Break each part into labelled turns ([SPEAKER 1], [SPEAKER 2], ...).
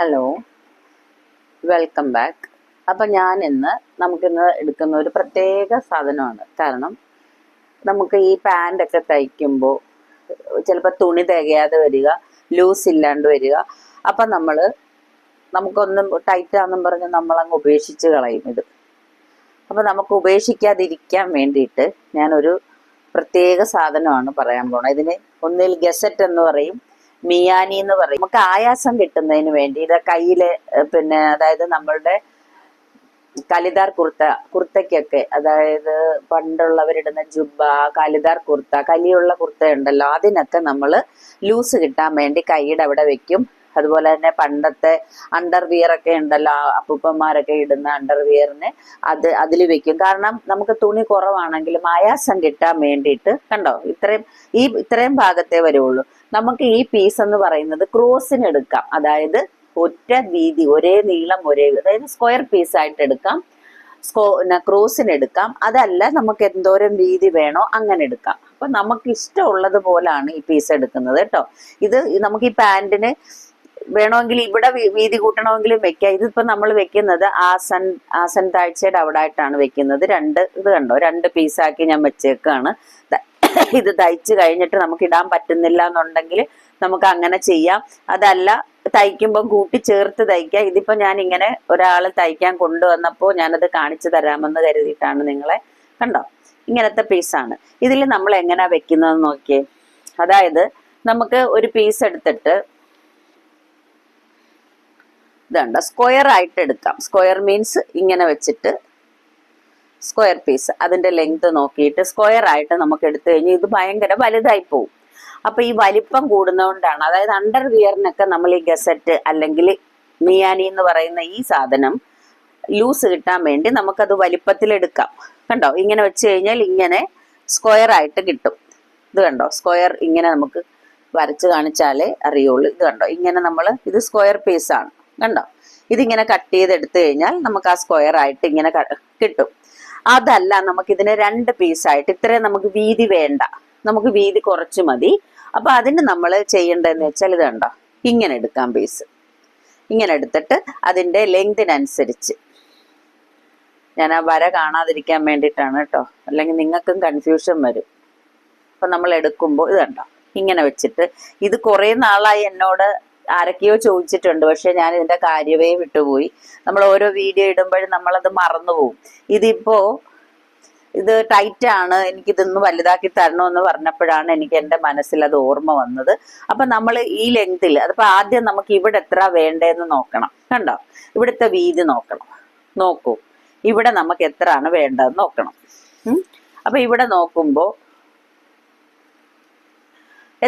[SPEAKER 1] Hello welcome back അപ്പം ഞാൻ ഇന്ന് നമുക്കിന്ന് എടുക്കുന്ന ഒരു പ്രത്യേക സാധനമാണ്. കാരണം നമുക്ക് ഈ പാന്റൊക്കെ തയ്ക്കുമ്പോൾ ചിലപ്പോൾ തുണി തികയാതെ വരിക ലൂസ് ഇല്ലാണ്ട് വരിക. അപ്പം നമ്മൾ നമുക്കൊന്നും ടൈറ്റാന്നും പറഞ്ഞ് നമ്മളങ്ങ് ഉപേക്ഷിച്ച് കളയും ഇത്. അപ്പം നമുക്ക് ഉപേക്ഷിക്കാതിരിക്കാൻ വേണ്ടിയിട്ട് ഞാനൊരു പ്രത്യേക സാധനമാണ് പറയാൻ പോണത് ഇതിന് ഒന്നിൽ ഗസറ്റ് എന്ന് പറയും. മിയാനി എന്ന് പറയും. നമുക്ക് ആയാസം കിട്ടുന്നതിന് വേണ്ടി ഇത് കയ്യിൽ പിന്നെ അതായത് നമ്മളുടെ കലിദാർ കുർത്ത കുർത്തയ്ക്കൊക്കെ അതായത് പണ്ടുള്ളവരിടുന്ന ജുബ കലിദാർ കുർത്ത കലിയുള്ള കുർത്ത ഉണ്ടല്ലോ അതിനൊക്കെ നമ്മൾ ലൂസ് കിട്ടാൻ വേണ്ടി കൈയുടെ അവിടെ വെക്കും. അതുപോലെ തന്നെ പണ്ടത്തെ അണ്ടർവിയർ ഒക്കെ ഉണ്ടല്ലോ അപ്പൂപ്പന്മാരൊക്കെ ഇടുന്ന അണ്ടർവിയറിന് അത് അതിൽ വെക്കും. കാരണം നമുക്ക് തുണി കുറവാണെങ്കിലും ആയാസം കിട്ടാൻ വേണ്ടിയിട്ട് കണ്ടോ? ഇത്രയും ഈ ഇത്രയും ഭാഗത്തെ വരുള്ളൂ. നമുക്ക് ഈ പീസ് എന്ന് പറയുന്നത് ക്രോസിന് എടുക്കാം. അതായത് ഒറ്റ വീതി ഒരേ നീളം ഒരേ അതായത് സ്ക്വയർ പീസ് ആയിട്ട് എടുക്കാം. സ്കോ ക്രോസിന് എടുക്കാം. അതല്ല നമുക്ക് എന്തോരം വീതി വേണോ അങ്ങനെ എടുക്കാം. അപ്പൊ നമുക്ക് ഇഷ്ടമുള്ളത് പോലാണ് ഈ പീസ് എടുക്കുന്നത് കേട്ടോ. ഇത് നമുക്ക് ഈ പാൻറിന് വേണമെങ്കിൽ ഇവിടെ വീതി കൂട്ടണമെങ്കിലും വെക്കാം. ഇതിപ്പോ നമ്മൾ വെക്കുന്നത് ആസൻ ആസൻ താഴ്ചയുടെ അവിടെ ആയിട്ടാണ് വെക്കുന്നത്. രണ്ട് ഇത് കണ്ടോ? രണ്ട് പീസാക്കി ഞാൻ വെച്ചേക്കാണ്. ഇത് തയ്ച്ചു കഴിഞ്ഞിട്ട് നമുക്ക് ഇടാൻ പറ്റുന്നില്ല എന്നുണ്ടെങ്കിൽ നമുക്ക് അങ്ങനെ ചെയ്യാം. അതല്ല തയ്ക്കുമ്പോൾ കൂട്ടി ചേർത്ത് തയ്ക്കാം ഇതിപ്പോ ഞാൻ ഇങ്ങനെ ഒരാൾ തയ്ക്കാൻ കൊണ്ടുവന്നപ്പോൾ ഞാനത് കാണിച്ചു തരാമെന്ന് കരുതിയിട്ടാണ് നിങ്ങളെ കണ്ടോ? ഇങ്ങനത്തെ പീസാണ് ഇതിൽ നമ്മൾ എങ്ങനെയാ വെക്കുന്നത് നോക്കിയേ. അതായത് നമുക്ക് ഒരു പീസ് എടുത്തിട്ട് ഇതുണ്ട് സ്ക്വയർ ആയിട്ട് എടുക്കാം. സ്ക്വയർ മീൻസ് ഇങ്ങനെ വെച്ചിട്ട് സ്ക്വയർ പീസ് അതിന്റെ ലെങ്ത് നോക്കിയിട്ട് സ്ക്വയർ ആയിട്ട് നമുക്ക് എടുത്തു കഴിഞ്ഞാൽ ഇത് ഭയങ്കര വലുതായി പോകും അപ്പൊ ഈ വലിപ്പം കൂടുന്നതുകൊണ്ടാണ്. അതായത് അണ്ടർ വിയറിനൊക്കെ നമ്മൾ ഈ ഗസറ്റ് അല്ലെങ്കിൽ മിയാനി എന്ന് പറയുന്ന ഈ സാധനം ലൂസ് കിട്ടാൻ വേണ്ടി നമുക്കത് വലിപ്പത്തിൽ എടുക്കാം. കണ്ടോ? ഇങ്ങനെ വെച്ച് കഴിഞ്ഞാൽ ഇങ്ങനെ സ്ക്വയർ ആയിട്ട് കിട്ടും. ഇത് കണ്ടോ? സ്ക്വയർ ഇങ്ങനെ നമുക്ക് വരച്ച് കാണിച്ചാലേ അറിയുള്ളൂ. ഇത് കണ്ടോ? ഇങ്ങനെ നമ്മൾ ഇത് സ്ക്വയർ പീസാണ്. കണ്ടോ? ഇതിങ്ങനെ കട്ട് ചെയ്ത് എടുത്തു കഴിഞ്ഞാൽ നമുക്ക് ആ സ്ക്വയർ ആയിട്ട് ഇങ്ങനെ കിട്ടും. അതല്ല നമുക്ക് ഇതിനെ രണ്ട് പീസായിട്ട് ഇത്രയും നമുക്ക് വീതി വേണ്ട. നമുക്ക് വീതി കുറച്ച് മതി. അപ്പൊ അതിന് നമ്മൾ ചെയ്യേണ്ടതെന്ന് വെച്ചാൽ ഇത് കണ്ടോ? ഇങ്ങനെ എടുക്കാം പീസ് ഇങ്ങനെ എടുത്തിട്ട് അതിന്റെ ലെങ്തിനനുസരിച്ച് ഞാൻ ആ വര കാണാതിരിക്കാൻ വേണ്ടിയിട്ടാണ് കേട്ടോ. അല്ലെങ്കിൽ നിങ്ങൾക്കും കൺഫ്യൂഷൻ വരും. അപ്പൊ നമ്മൾ എടുക്കുമ്പോൾ ഇത് കണ്ടോ? ഇങ്ങനെ വെച്ചിട്ട് ഇത് കുറേ നാളായി എന്നോട് ആരൊക്കെയോ ചോദിച്ചിട്ടുണ്ട്. പക്ഷെ ഞാൻ ഇതിന്റെ കാര്യമേ വിട്ടുപോയി. നമ്മൾ ഓരോ വീഡിയോ ഇടുമ്പോഴും നമ്മളത് മറന്നുപോകും ഇതിപ്പോ ഇത് ടൈറ്റ് ആണ് എനിക്ക് ഇതൊന്ന് വലുതാക്കി തരണമെന്ന് പറഞ്ഞപ്പോഴാണ് എനിക്ക് എന്റെ മനസ്സിൽ അത് ഓർമ്മ വന്നത്. അപ്പൊ നമ്മൾ ഈ ലെങ്തിൽ അതിപ്പോ ആദ്യം നമുക്ക് ഇവിടെ എത്ര വേണ്ടതെന്ന് നോക്കണം. കണ്ടോ? ഇവിടുത്തെ വീതി നോക്കണം. നോക്കൂ. ഇവിടെ നമുക്ക് എത്രയാണ് വേണ്ടതെന്ന് നോക്കണം. അപ്പൊ ഇവിടെ നോക്കുമ്പോൾ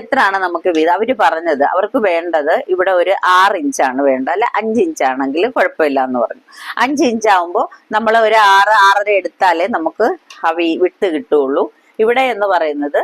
[SPEAKER 1] എത്രയാണ് നമുക്ക് വീതം? അവർ പറഞ്ഞത് അവർക്ക് വേണ്ടത് ഇവിടെ ഒരു ആറ് ഇഞ്ചാണ് വേണ്ടത്. അല്ലെ അഞ്ച് ഇഞ്ചാണെങ്കിൽ കുഴപ്പമില്ല എന്ന് പറഞ്ഞു. അഞ്ച് ഇഞ്ച് ആവുമ്പോൾ നമ്മൾ ഒരു ആറ് ആറര എടുത്താലേ നമുക്ക് അവി വിട്ട് കിട്ടുള്ളൂ ഇവിടെ എന്ന് പറയുന്നത്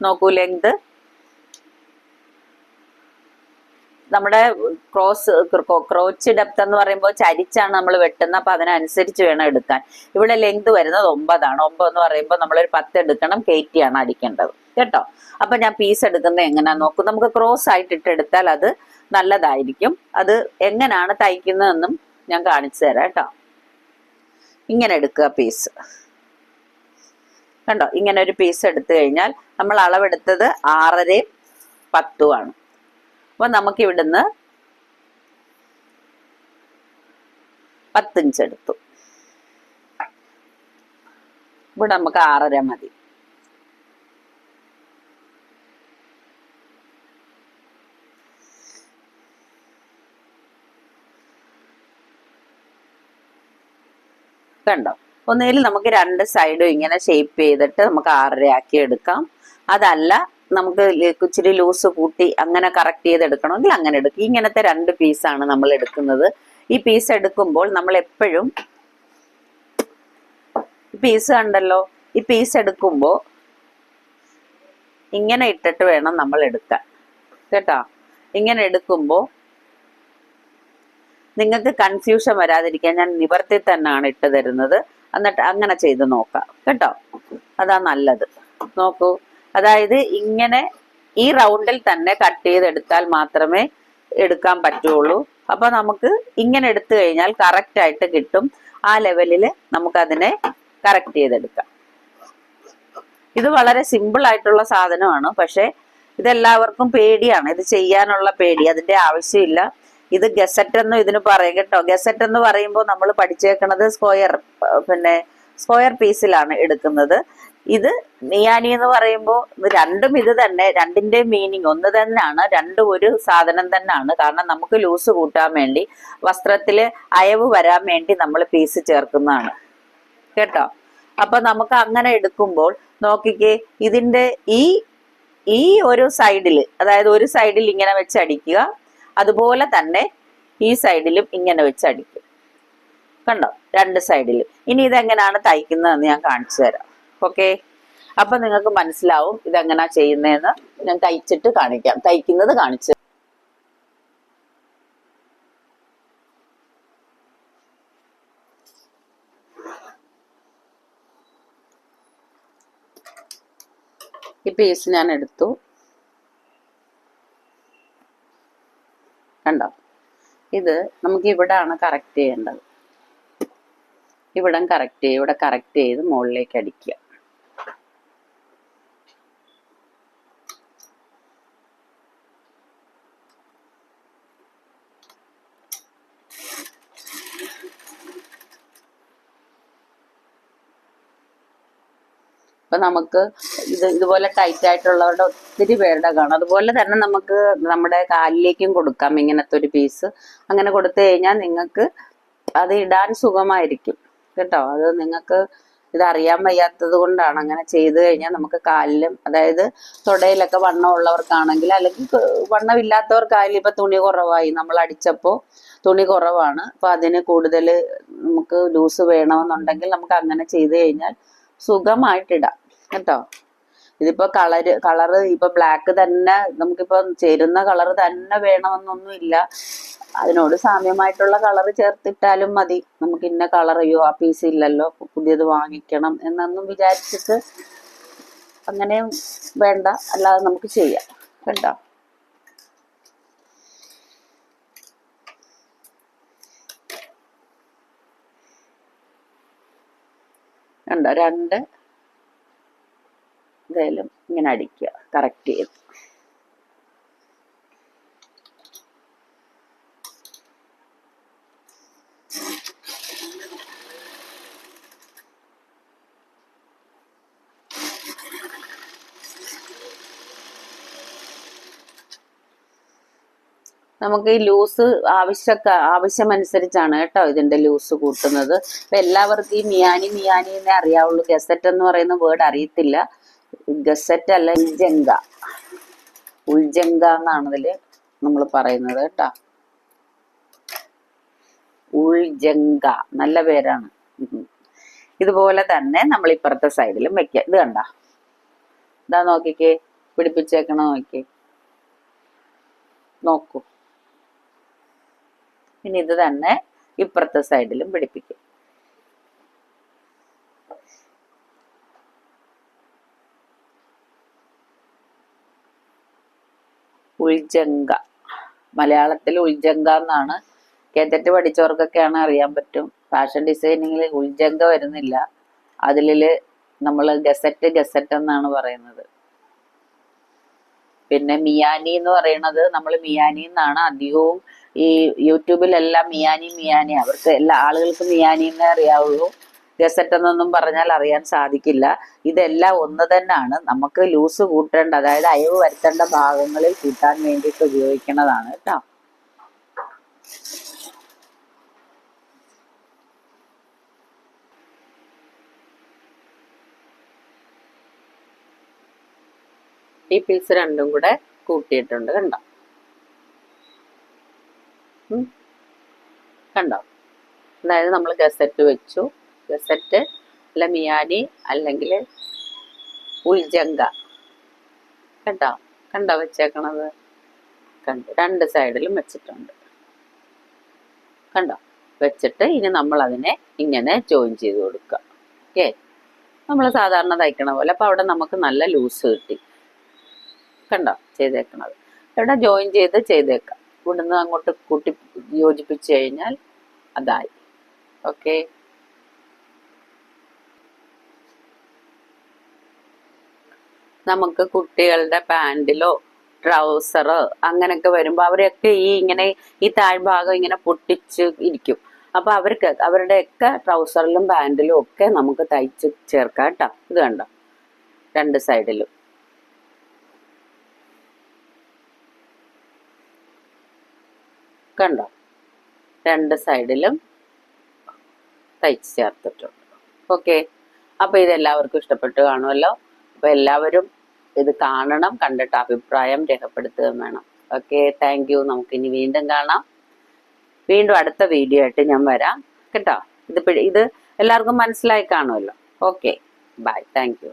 [SPEAKER 1] നോക്കൂ ലെങ്ത് നമ്മുടെ ക്രോസ് ക്രോച്ച് ഡെപ്ത് എന്ന് പറയുമ്പോൾ ചരിച്ചാണ് നമ്മൾ വെട്ടുന്നത്. അപ്പൊ അതിനനുസരിച്ച് വേണം എടുക്കാൻ. ഇവിടെ ലെങ്ത് വരുന്നത് ഒമ്പതാണ്. ഒമ്പത് എന്ന് പറയുമ്പോൾ നമ്മളൊരു പത്ത് എടുക്കണം. കയറ്റിയാണ് അടിക്കേണ്ടത്. കേട്ടോ? അപ്പൊ ഞാൻ പീസ് എടുക്കുന്നത് എങ്ങനെയാ നോക്കും. നമുക്ക് ക്രോസ് ആയിട്ട് ഇട്ടെടുത്താൽ അത് നല്ലതായിരിക്കും. അത് എങ്ങനെയാണ് തയ്ക്കുന്നതെന്നും ഞാൻ കാണിച്ചു തരാം കേട്ടോ. ഇങ്ങനെ എടുക്കുക പീസ് കണ്ടോ? ഇങ്ങനെ ഒരു പീസ് എടുത്തു കഴിഞ്ഞാൽ നമ്മൾ അളവെടുത്തത് ആറരയും പത്തുമാണ് അപ്പൊ നമുക്ക് ഇവിടുന്ന് പത്തിഞ്ച് എടുത്തു. ഇവിടെ നമുക്ക് ആറര മതി. കണ്ടോ? ഒന്നുകിൽ നമുക്ക് രണ്ട് സൈഡും ഇങ്ങനെ ഷേപ്പ് ചെയ്തിട്ട് നമുക്ക് ആറര ആക്കി എടുക്കാം. അതല്ല നമുക്ക് ഇച്ചിരി ലൂസ് കൂട്ടി അങ്ങനെ കറക്റ്റ് ചെയ്തെടുക്കണമെങ്കിൽ അങ്ങനെ എടുക്കും. ഇങ്ങനത്തെ രണ്ട് പീസാണ് നമ്മൾ എടുക്കുന്നത്. ഈ പീസ് എടുക്കുമ്പോൾ നമ്മൾ എപ്പോഴും പീസ് കണ്ടല്ലോ? ഈ പീസ് എടുക്കുമ്പോൾ ഇങ്ങനെ ഇട്ടിട്ട് വേണം നമ്മൾ എടുക്കാൻ. കേട്ടോ? ഇങ്ങനെ എടുക്കുമ്പോൾ നിങ്ങൾക്ക് കൺഫ്യൂഷൻ വരാതിരിക്കാൻ ഞാൻ നിവർത്തി തന്നെയാണ് ഇട്ട് തരുന്നത്. എന്നിട്ട് അങ്ങനെ ചെയ്ത് നോക്കാം. കേട്ടോ? അതാ നല്ലത്. നോക്കൂ. അതായത് ഇങ്ങനെ ഈ റൗണ്ടിൽ തന്നെ കട്ട് ചെയ്തെടുത്താൽ മാത്രമേ എടുക്കാൻ പറ്റുള്ളൂ. അപ്പൊ നമുക്ക് ഇങ്ങനെ എടുത്തു കഴിഞ്ഞാൽ കറക്റ്റ് ആയിട്ട് കിട്ടും. ആ ലെവലിൽ നമുക്ക് നമുക്കതിനെ കറക്റ്റ് ചെയ്തെടുക്കാം. ഇത് വളരെ സിമ്പിൾ ആയിട്ടുള്ള സാധനമാണ്. പക്ഷെ ഇതെല്ലാവർക്കും പേടിയാണ്. ഇത് ചെയ്യാനുള്ള പേടി. അതിന്റെ ആവശ്യമില്ല. ഇത് ഗസറ്റ് എന്ന് ഇതിന് പറയും കേട്ടോ. ഗസറ്റ് എന്ന് പറയുമ്പോൾ നമ്മൾ പഠിച്ചേക്കണത് സ്ക്വയർ പിന്നെ സ്ക്വയർ പീസിലാണ് എടുക്കുന്നത്. ഇത് നിയാനി എന്ന് പറയുമ്പോൾ രണ്ടും ഇത് തന്നെ രണ്ടിന്റെ മീനിങ്. ഒന്ന് തന്നെയാണ് രണ്ടും ഒരു സാധനം തന്നെയാണ്. കാരണം നമുക്ക് ലൂസ് കൂട്ടാൻ വേണ്ടി വസ്ത്രത്തിൽ അയവ് വരാൻ വേണ്ടി നമ്മൾ പീസ് ചേർക്കുന്നതാണ്. കേട്ടോ? അപ്പൊ നമുക്ക് അങ്ങനെ എടുക്കുമ്പോൾ നോക്കിക്കേ ഇതിന്റെ ഈ ഈ ഒരു സൈഡിൽ അതായത് ഒരു സൈഡിൽ ഇങ്ങനെ വെച്ച് അടിക്കുക അതുപോലെ തന്നെ ഈ സൈഡിലും ഇങ്ങനെ വെച്ച് അടിക്കും. കണ്ടോ? രണ്ട് സൈഡിലും. ഇനി ഇതെങ്ങനെയാണ് തയ്ക്കുന്നതെന്ന് ഞാൻ കാണിച്ചു തരാം. ഓക്കെ? അപ്പൊ നിങ്ങൾക്ക് മനസ്സിലാവും ഇതെങ്ങനെയാ ചെയ്യുന്നതെന്ന് ഞാൻ തയ്ച്ചിട്ട് കാണിക്കാം. തയ്ക്കുന്നത് കാണിച്ചു ഈ പീസ് ഞാൻ എടുത്തു. കണ്ടോ? ഇത് നമുക്ക് ഇവിടാണ് കറക്റ്റ് ചെയ്യേണ്ടത്. ഇവിടം കറക്റ്റ് ചെയ്യുക ഇവിടെ കറക്റ്റ് ചെയ്ത് മുകളിലേക്ക് അടിക്കുക. അപ്പൊ നമുക്ക് ഇത് ഇതുപോലെ ടൈറ്റ് ആയിട്ടുള്ളവരുടെ ഒത്തിരി പേരുടെ കാണും. അതുപോലെ തന്നെ നമുക്ക് നമ്മുടെ കാലിലേക്കും കൊടുക്കാം ഇങ്ങനത്തെ ഒരു പീസ് അങ്ങനെ കൊടുത്തു കഴിഞ്ഞാൽ നിങ്ങൾക്ക് അത് ഇടാൻ സുഖമായിരിക്കും. കേട്ടോ? അത് നിങ്ങൾക്ക് ഇത് അറിയാൻ വയ്യാത്തത് കൊണ്ടാണ്. അങ്ങനെ ചെയ്തു കഴിഞ്ഞാൽ നമുക്ക് കാലിലും അതായത് തുടയിലൊക്കെ വണ്ണം ഉള്ളവർക്കാണെങ്കിൽ അല്ലെങ്കിൽ വണ്ണമില്ലാത്തവർക്കായാലും ഇപ്പൊ തുണി കുറവായി. നമ്മൾ അടിച്ചപ്പോൾ തുണി കുറവാണ്. അപ്പൊ അതിന് കൂടുതൽ നമുക്ക് ലൂസ് വേണമെന്നുണ്ടെങ്കിൽ നമുക്ക് അങ്ങനെ ചെയ്തു കഴിഞ്ഞാൽ സുഖമായിട്ടിടാം കേട്ടോ? ഇതിപ്പോ കളര് കളറ് ഇപ്പൊ ബ്ലാക്ക് തന്നെ നമുക്കിപ്പോ ചേരുന്ന കളർ തന്നെ വേണമെന്നൊന്നും ഇല്ല അതിനോട് സാമ്യമായിട്ടുള്ള കളർ ചേർത്തിട്ടാലും മതി. നമുക്ക് ഇന്ന കളർ അയ്യോ ആ പീസ് ഇല്ലല്ലോ പുതിയത് വാങ്ങിക്കണം എന്നൊന്നും വിചാരിച്ചിട്ട് അങ്ങനെ വേണ്ട. അല്ലാതെ നമുക്ക് ചെയ്യാം. കേട്ടോ? രണ്ട് ഇതേലും ഇങ്ങനെ അടിക്കുക. കറക്റ്റ് ചെയ്ത് നമുക്ക് ഈ ലൂസ് ആവശ്യക്ക ആവശ്യമനുസരിച്ചാണ് കേട്ടോ ഇതിന്റെ ലൂസ് കൂട്ടുന്നത്. അപ്പൊ എല്ലാവർക്കും ഈ മിയാനി മിയാനി എന്നേ അറിയാവുള്ളൂ. ഗസറ്റ് എന്ന് പറയുന്ന വേർഡ് അറിയത്തില്ല. ഗസറ്റ് അല്ല ഉൾജങ്ക ഉൾജങ്ക എന്നാണ് ഇതിൽ നമ്മൾ പറയുന്നത് കേട്ടോ. ഉൾജങ്ക നല്ല പേരാണ്. ഇതുപോലെ തന്നെ നമ്മൾ ഇപ്പുറത്തെ സൈഡിലും വെക്കുക ഇത് കണ്ട? ഇതാ നോക്കിക്കേ പിടിപ്പിച്ചേക്കണ നോക്കി നോക്കൂ. ഇനി ഇത് തന്നെ ഇപ്പുറത്തെ സൈഡിലും പിടിപ്പിക്കും. ഉൾജങ്ക മലയാളത്തിൽ ഉൾജങ്ക എന്നാണ് കേന്ദ്രത്തിൽ പഠിച്ചവർക്കൊക്കെയാണ് അറിയാൻ പറ്റും. ഫാഷൻ ഡിസൈനിങ്ങിൽ ഉൾജങ്ക വരുന്നില്ല. അതിൽ നമ്മൾ ഗസറ്റ് ഗസറ്റ് എന്നാണ് പറയുന്നത്. പിന്നെ മിയാനി എന്ന് പറയുന്നത് നമ്മൾ മിയാനി എന്നാണ്. അധികവും ഈ യൂട്യൂബിലെല്ലാം മിയാനി മിയാനി. അവർക്ക് എല്ലാ ആളുകൾക്കും മിയാനി എന്നേ അറിയാവുള്ളൂ. ഗസറ്റ് എന്നൊന്നും പറഞ്ഞാൽ അറിയാൻ സാധിക്കില്ല. ഇതെല്ലാം ഒന്ന് തന്നെയാണ്. നമുക്ക് ലൂസ് കൂട്ടേണ്ട അതായത് അയവ് വരുത്തേണ്ട ഭാഗങ്ങളിൽ കൂട്ടാൻ വേണ്ടിയിട്ട് ഉപയോഗിക്കുന്നതാണ് കേട്ടോ. ഈ പീസ് രണ്ടും കൂടെ കൂട്ടിയിട്ടുണ്ട് കണ്ടോ. കണ്ടോ? അതായത് നമ്മൾ ഗസറ്റ് വെച്ചു. ഗസറ്റ് അല്ല മിയാനി അല്ലെങ്കിൽ ഉൽജങ്ക കണ്ടോ? കണ്ടോ വെച്ചേക്കണത്? കണ്ടു. രണ്ട് സൈഡിലും വെച്ചിട്ടുണ്ട്. കണ്ടോ? വെച്ചിട്ട് ഇനി നമ്മൾ അതിനെ ഇങ്ങനെ ജോയിൻ ചെയ്ത് കൊടുക്കുക. ഓക്കെ നമ്മൾ സാധാരണ തയ്ക്കണ പോലെ. അപ്പോൾ അവിടെ നമുക്ക് നല്ല ലൂസ് കിട്ടി. കണ്ടോ? ചെയ്തേക്കണത്. ഇവിടെ ജോയിൻ ചെയ്ത് ചെയ്തേക്കാം. ഇവിടുന്ന് അങ്ങോട്ട് കൂട്ടി യോജിപ്പിച്ച് കഴിഞ്ഞാൽ അതായി. ഓക്കെ നമുക്ക് കുട്ടികളുടെ പാന്റിലോ ട്രൗസറ് അങ്ങനെയൊക്കെ വരുമ്പോൾ അവരെയൊക്കെ ഈ ഇങ്ങനെ ഈ താഴ്ഭാഗം ഇങ്ങനെ പൊട്ടിച്ച് ഇരിക്കും. അപ്പൊ അവർക്ക് അവരുടെയൊക്കെ ട്രൗസറിലും പാന്റിലും ഒക്കെ നമുക്ക് തയ്ച്ച് ചേർക്കാം കേട്ടോ. ഇത് കണ്ടോ? രണ്ട് സൈഡിലും. കണ്ടോ? രണ്ട് സൈഡിലും തയ്ച്ച് ചേർത്തിട്ടുണ്ട്. ഓക്കെ. അപ്പോൾ ഇതെല്ലാവർക്കും ഇഷ്ടപ്പെട്ട് കാണുമല്ലോ. അപ്പോൾ എല്ലാവരും ഇത് കാണണം കണ്ടിട്ട് അഭിപ്രായം രേഖപ്പെടുത്തുകയും വേണം. ഓക്കെ താങ്ക് യു നമുക്കിനി വീണ്ടും കാണാം. വീണ്ടും അടുത്ത വീഡിയോ ആയിട്ട് ഞാൻ വരാം. കേട്ടോ? ഇത് ഇത് എല്ലാവർക്കും മനസ്സിലായി കാണുമല്ലോ. Okay bye thank you